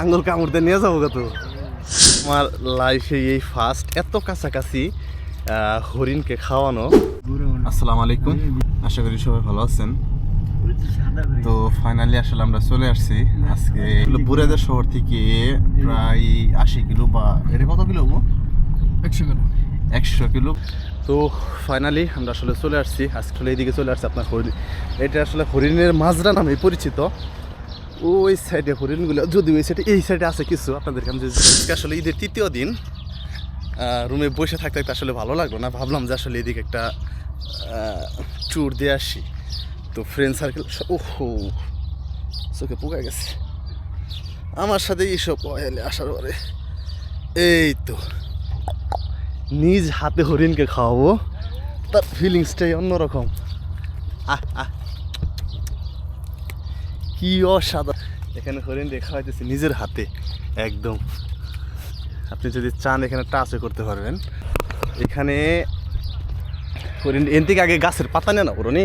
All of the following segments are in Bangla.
আঙ্গুল কামড়তে নিয়ে যাব কত আমার লাইফে এই ফার্স্ট এত কাছাকাছি হরিণকে খাওয়ানো। আসসালামু আলাইকুম। আশা করি সবাই ভালো আছেন। তো ফাইনালি আসলে আমরা চলে আসছি। আজকে বুড়াদের শহর থেকে প্রায় আশি কিলো বা এটা কত কিলো একশো কেন একশো কিলো। তো ফাইনালি আমরা আসলে চলে আসছি। আসলে এইদিকে চলে আসছি আপনার হরিণ এটা আসলে হরিণের মাজরা নামে পরিচিত। ওই সাইডে হরিণগুলো, যদি ওই সাইডে এই সাইডে আছে কিছু আপনাদেরকে আমি আসলে ঈদের তৃতীয় দিন রুমে বসে থাকতে থাকতে আসলে ভালো লাগল না। ভাবলাম যে আসলে এদিকে একটা ট্যুর দিয়ে আসি। তো ফ্রেন্ড সার্কেল ওহো, চোখে পোকা গেছে। আমার সাথে এইসব এলে আসার পরে, এই তো, নিজ হাতে হরিণকে খাওয়াবো। তার ফিলিংসটাই অন্যরকম। আহ আহ। কি অসাধারণ। এখানে হরিণ রেখা হইতেছে নিজের হাতে, একদম। আপনি যদি চান এখানে টাচও করতে পারবেন। এখানে হরিণ, এন থেকে আগে গাছের পাতা নেও না হরণি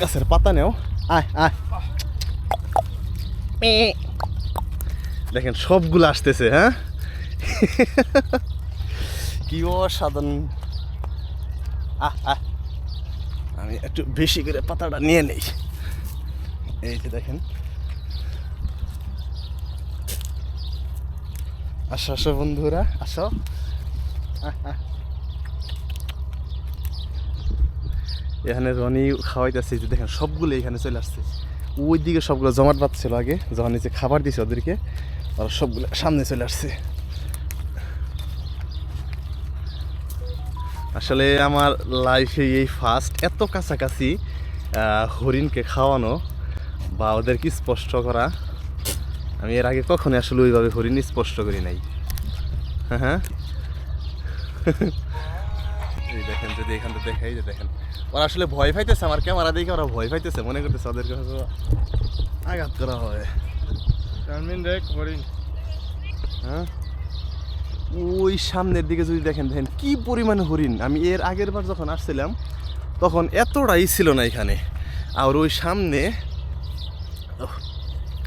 গাছের পাতা নেও। আয় আয়। দেখেন সবগুলো আসতেছে হ্যাঁ? কি অসাধারণ। আহ আহ। আমি একটু বেশি করে পাতাটা নিয়ে নেই। এই যে দেখেন। আসো আসো বন্ধুরা, আসো। এখানে রনি খাওয়াইতেছে যে দেখেন সবগুলো এখানে চলে আসছে। ওই দিকে সবগুলো জমাট বাঁধছিল আগে, যখন নিচে খাবার দিছে ওদেরকে আর সবগুলো সামনে চলে আসছে। আসলে আমার লাইফে এই ফার্স্ট এত কাছাকাছি হরিণকে খাওয়ানো বা ওদেরকে স্পষ্ট করা আমি এর আগে কখনো আসলে ওইভাবে হরিণ স্পষ্ট করি নাই। হ্যাঁ হ্যাঁ। এই দেখেন যদি এখান থেকে দেখাই যে দেখেন। ওরা আসলে ভয় পাইতেছে আমার ক্যামেরা দেখে ওরা ভয় পাইতেছে মনে করতেছে ওদেরকে হয়তো আঘাত করা হয় হরিণ হ্যাঁ? ওই সামনের দিকে যদি দেখেন দেখেন কি পরিমাণে হরিণ। আমি এর আগের বার যখন আসছিলাম তখন এতটাই ছিল না এখানে। আর ওই সামনে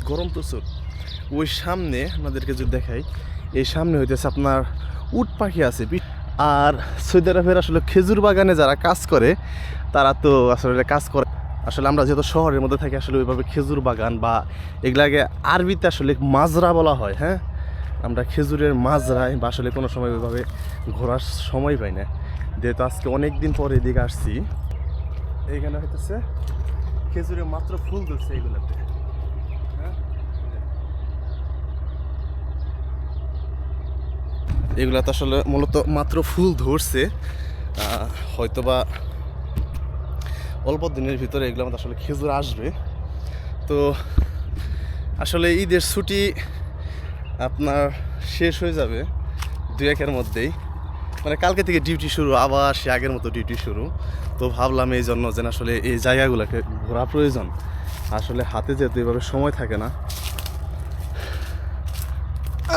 গরম প্রচুর। ওই সামনে আপনাদেরকে যদি দেখাই, এই সামনে হইতেছে আপনার উট পাখি আছে আর সৌদি আরবের আসলে খেজুর বাগানে যারা কাজ করে, তারা তো আসলে কাজ করে। আসলে আমরা যেহেতু শহরের মধ্যে থাকি, আসলে ওইভাবে খেজুর বাগান বা এগুলাকে আরবিতে আসলে মাজরা বলা হয় হ্যাঁ? আমরা খেজুরের মাজরায় বা আসলে কোনো সময় ওইভাবে ঘোরার সময় পাই না। যেহেতু আজকে অনেক দিন পরে এদিকে আসছি, এইখানে হইতেছে খেজুরের মাত্র ফুল ধরছে এইগুলাতে। এগুলা তো আসলে মূলত মাত্র ফুল ধরছে। হয়তোবা অল্প দিনের ভিতরে এগুলো আমাদের আসলে খেজুর আসবে। তো আসলে ঈদের ছুটি আপনার শেষ হয়ে যাবে দু একের মধ্যেই। মানে কালকে থেকে ডিউটি শুরু, আবার সে আগের মতো ডিউটি শুরু। তো ভাবলাম এই জন্য যেন আসলে এই জায়গাগুলোকে ঘোরা প্রয়োজন। আসলে হাতে যেহেতু এভাবে সময় থাকে না।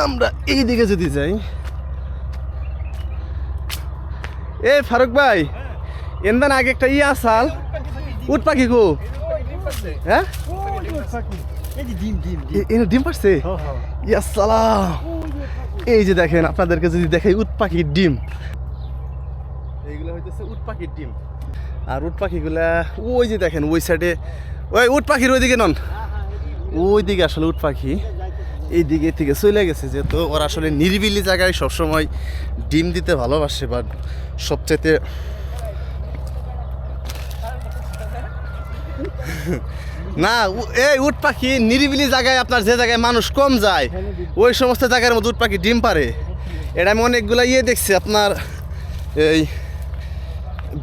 আমরা এই দিকে যদি যাই এ ফারুক ভাই, এনদান আগে একটা ইয়ে আসাল। উট পাখি গো। হ্যাঁ? এনে ডিম পারছে ইয়া সালাম। এই যে দেখেন, আপনাদেরকে যদি দেখাই উট পাখির ডিম। এইগুলো হইতেছে উট পাখির ডিম। আর উট পাখিগুলা, ওই যে দেখেন, ওই সাইডে ওই উট পাখির ওইদিকে নন। ওই দিকে আসলে উট পাখি। এই দিকে থেকে চলে গেছে যেহেতু ওরা আসলে নিরিবিলি জায়গায় সবসময় ডিম দিতে ভালোবাসে বা সবচাইতে না এই উট পাখি নিরিবিলি জায়গায় আপনার যে জায়গায় মানুষ কম যায়, ওই সমস্ত জায়গার মধ্যে উট পাখি ডিম পারে। এটা আমি অনেকগুলো ইয়ে দেখছি, আপনার এই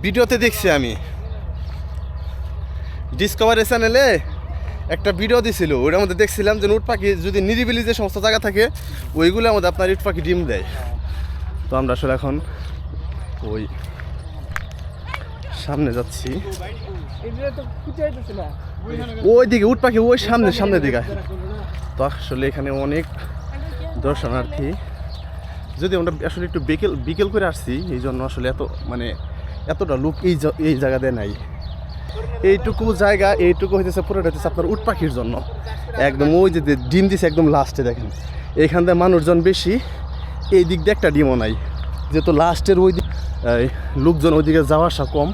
ভিডিওতে দেখছি আমি। ডিসকভারি চ্যানেলে একটা ভিডিও দিছিল, ওইটার মধ্যে দেখছিলাম যে উট পাখি যদি নিরিবিলি যে সমস্ত জায়গা থাকে, ওইগুলোর মধ্যে আপনার উট পাখি ডিম দেয়। তো আমরা আসলে এখন ওই সামনে যাচ্ছি। ওই দিকে উট পাখি, ওই সামনে, সামনের দিকে। তো আসলে এখানে অনেক দর্শনার্থী। যদি আমরা আসলে একটু বিকেল বিকেল করে আসছি, এই জন্য আসলে এত মানে এতটা লোক এই এই জায়গাতে নাই। এইটুকু জায়গা, এইটুকু হইতেছে পুরোটা হইতেছে আপনার উট পাখির জন্য। একদম ওই যে ডিম দিছে একদম লাস্টে দেখেন। এইখান থেকে মানুষজন বেশি এই দিক দিয়ে একটা ডিমও নাই। যেহেতু লাস্টের ওই দিক লোকজন ওইদিকে যাওয়া আসা কম,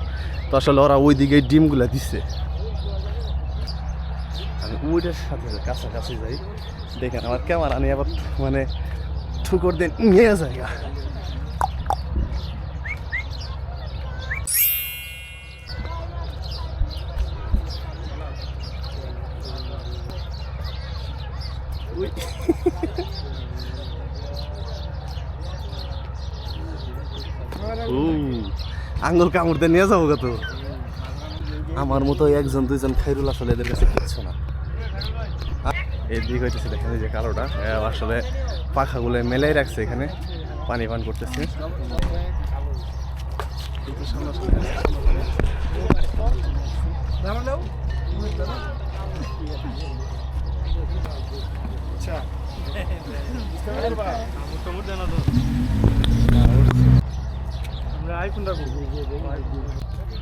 তো আসলে ওরা ওই দিকে ডিমগুলা দিচ্ছে আমি উইটের সাথে কাছাকাছি যাই। দেখেন আমার ক্যামেরা নিয়ে আবার মানে ঠুকর দিন নিয়ে জায়গা আঙ্গুল কামড়তে নিয়ে যাব কত আমার মতো একজন দুইজন খাইরুল আসলে এদের কাছে কিচ্ছু না। এই দিক হইতেছে দেখেন যে কালোটা। আসলে পাখাগুলো মেলাই রাখছে এখানে পানি পান করতেছে। কিন্তু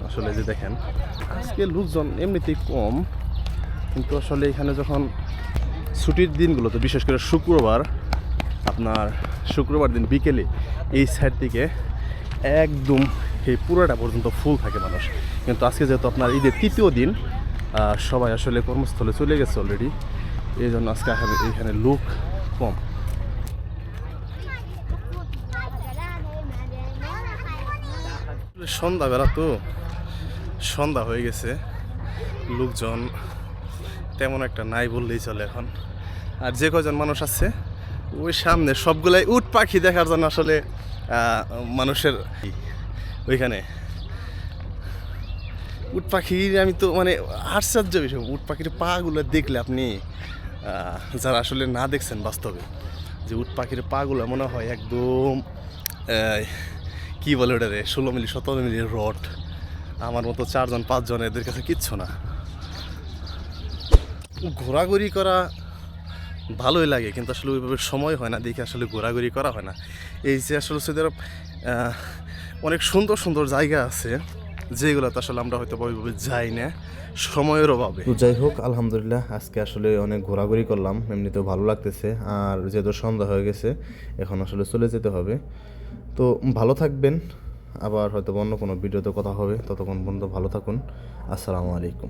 আসলে যে দেখেন, আজকে লোকজন এমনিতেই কম, কিন্তু আসলে এখানে যখন ছুটির দিনগুলোতে, বিশেষ করে শুক্রবার, আপনার শুক্রবার দিন বিকেলে এই সাইড থেকে একদম এই পুরোটা পর্যন্ত ফুল থাকে মানুষ। কিন্তু আজকে যেহেতু আপনার ঈদের তৃতীয় দিন সবাই আসলে কর্মস্থলে চলে গেছে অলরেডি এই জন্য আজকে এখানে লোক কম। সন্ধ্যাবেলা তো সন্ধ্যা হয়ে গেছে। লোকজন তেমন একটা নাই বললেই চলে এখন। আর যে কজন মানুষ আছে, ওই সামনে সবগুলাই উট পাখি দেখার জন্য আসলে মানুষের ওইখানে। উট পাখির আমি তো মানে আশ্চর্য বিষয়, উট পাখির পাগুলো দেখলে আপনি যারা আসলে না দেখছেন বাস্তবে, যে উট পাখির পাগুলো মনে হয় একদম কি বলে ওটা রে? ষোলো মিলি, সতেরো মিলি রড। আমার মতো চারজন, পাঁচজন এদের কাছে কিচ্ছু না। ঘোরাঘুরি করা ভালোই লাগে, কিন্তু আসলে ওইভাবে সময় হয় না, দেখে আসলে ঘোরাঘুরি করা হয় না। এই যে আসলে সৌদি আরব অনেক সুন্দর সুন্দর জায়গা আছে, যেগুলোতে আসলে আমরা হয়তো ওইভাবে যাই না, সময়ের অভাবে। তো যাই হোক, আলহামদুলিল্লাহ, আজকে আসলে অনেক ঘোরাঘুরি করলাম, এমনিতেও ভালো লাগতেছে, আর যেহেতু সন্ধ্যা হয়ে গেছে, এখন আসলে চলে যেতে হবে। তো ভালো থাকবেন। আবার হয়তো অন্য কোনো ভিডিওতে কথা হবে। ততক্ষণ পর্যন্ত ভালো থাকুন। আসসালামু আলাইকুম।